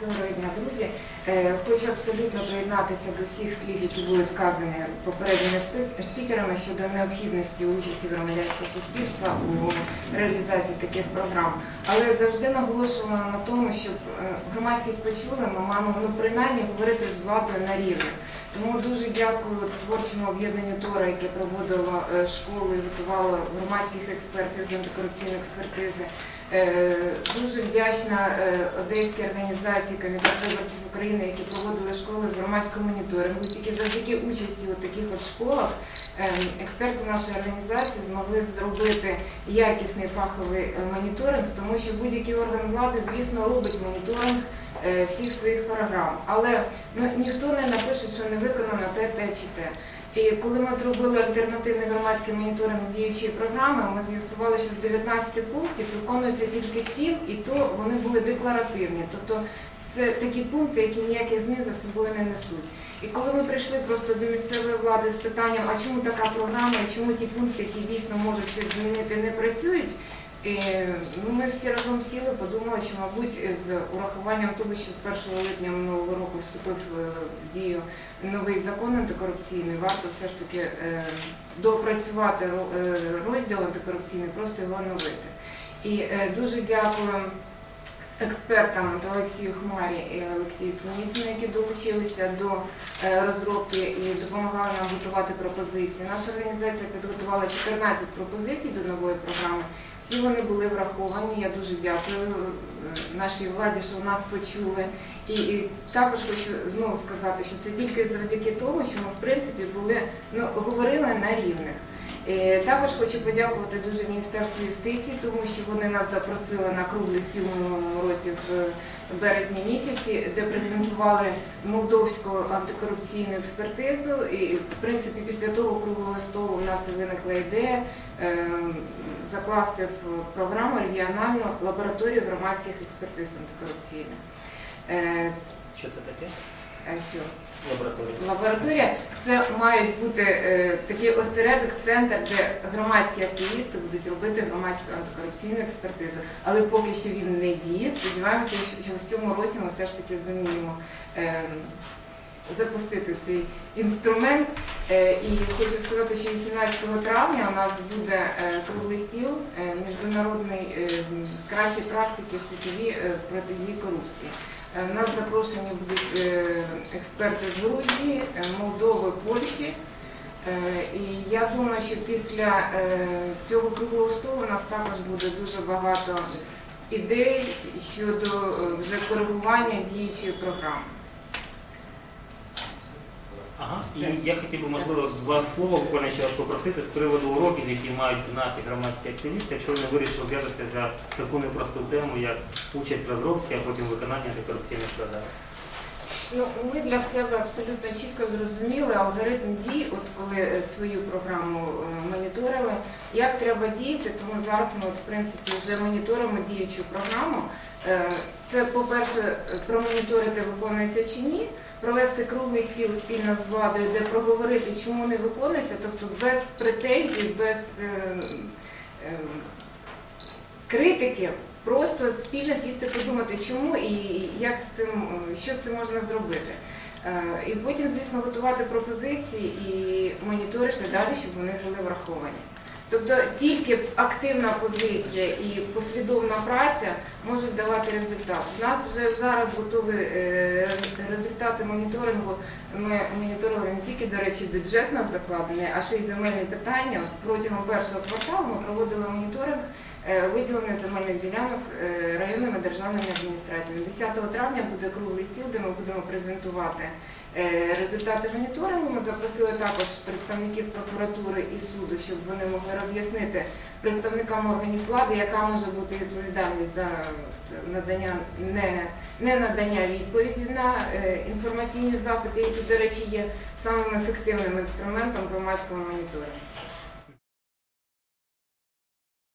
Доброго дня, друзі. Е, Хочу абсолютно приєднатися до всіх слів, які були сказані попередніми спікерами щодо необхідності участі громадянського суспільства у реалізації таких програм. Але завжди наголошувала на тому, щоб е, громадськість почула, ми маємо ну, принаймні говорити з владою на рівних. Тому дуже дякую творчому об'єднанню Тора, яке проводило е, школу і готувало громадських експертів з антикорупційної експертизи. Е, Дуже вдячна е, одеській організації Комітет виборців України, які проводили школи з громадського моніторингу. Тільки завдяки участі у таких от школах е, експерти нашої організації змогли зробити якісний фаховий моніторинг, тому що будь-який орган влади, звісно, робить моніторинг всіх своїх програм. Але ну, ніхто не напише, що не виконано те, те чи те. І коли ми зробили альтернативний громадський моніторинг діючої програми, ми з'ясували, що з 19 пунктів виконується тільки 7, і то вони були декларативні. Тобто це такі пункти, які ніяких змін за собою не несуть. І коли ми прийшли просто до місцевої влади з питанням, а чому така програма, і чому ті пункти, які дійсно можуть щось змінити, не працюють, і, ну, ми всі разом сіли, подумали, що, мабуть, з урахуванням того, що з 1 липня минулого року вступив е, в дію новий закон антикорупційний, варто все ж таки допрацювати доопрацювати е, розділ антикорупційний, просто його оновити. І е, дуже дякую експертам та Олексію Хмарі і Олексію Синіцину, які долучилися до е, розробки і допомагали нам готувати пропозиції. Наша організація підготувала 14 пропозицій до нової програми. Всі вони були враховані. Я дуже дякую е, нашій владі, що нас почули. І, і також хочу знову сказати, що це тільки завдяки тому, що ми в принципі були ну говорили на рівних. Е, Також хочу подякувати дуже Міністерству юстиції, тому що вони нас запросили на круглий стіл минулому році в е, березні місяці, де презентували молдовську антикорупційну експертизу. І в принципі після того круглого столу у нас і виникла ідея е, закласти в програму регіональну лабораторію громадських експертиз антикорупційних. Що це таке? що? Лабораторія. Лабораторія це мають бути е, такий осередок, центр, де громадські активісти будуть робити громадську антикорупційну експертизу. Але поки що він не діє. Сподіваємося, що- в цьому році ми все ж таки зуміємо е, запустити цей інструмент. Е, і хочу сказати, що 18 травня у нас буде е, круглий стіл е, міжнародний е, кращі практики світові протидії корупції. Е, У нас запрошені будуть е, експерти з Грузії, е, Молдови, Польщі. І я думаю, що після цього круглого столу у нас також буде дуже багато ідей щодо вже коригування діючої програми. І я хотів би, можливо, два слова буквально ще вас попросити з приводу уроків, які мають знати громадські активісти, якщо вони вирішили взятися за таку непросту тему, як участь в розробці, а потім виконання антикорупційних програм. Ну, ми для себе абсолютно чітко зрозуміли алгоритм дій, от коли е, свою програму е, моніторили, як треба діяти, тому зараз ми от, в принципі вже моніторимо діючу програму. Е, Це, по-перше, промоніторити, виконується чи ні, провести круглий стіл спільно з владою, де проговорити, чому не виконується, тобто без претензій, без критики, просто спільно сісти подумати, чому і як з цим, е, що цим можна зробити. Е, І потім, звісно, готувати пропозиції і моніторити далі, щоб вони були враховані. Тобто тільки активна позиція і послідовна праця можуть давати результат. У нас вже зараз готові е, результати моніторингу. Ми моніторили не тільки, до речі, бюджет закладений, а ще й земельні питання. Протягом першого кварталу ми проводили моніторинг е, виділення земельних ділянок е, районними державними адміністраціями. 10 травня буде круглий стіл, де ми будемо презентувати е, результати моніторингу. Ми запросили також представників прокуратури і суду, щоб вони могли роз'яснити представникам органів влади, яка може бути відповідальність за надання не, не надання відповіді на інформаційні запити, які, до речі, є самим ефективним інструментом громадського моніторингу.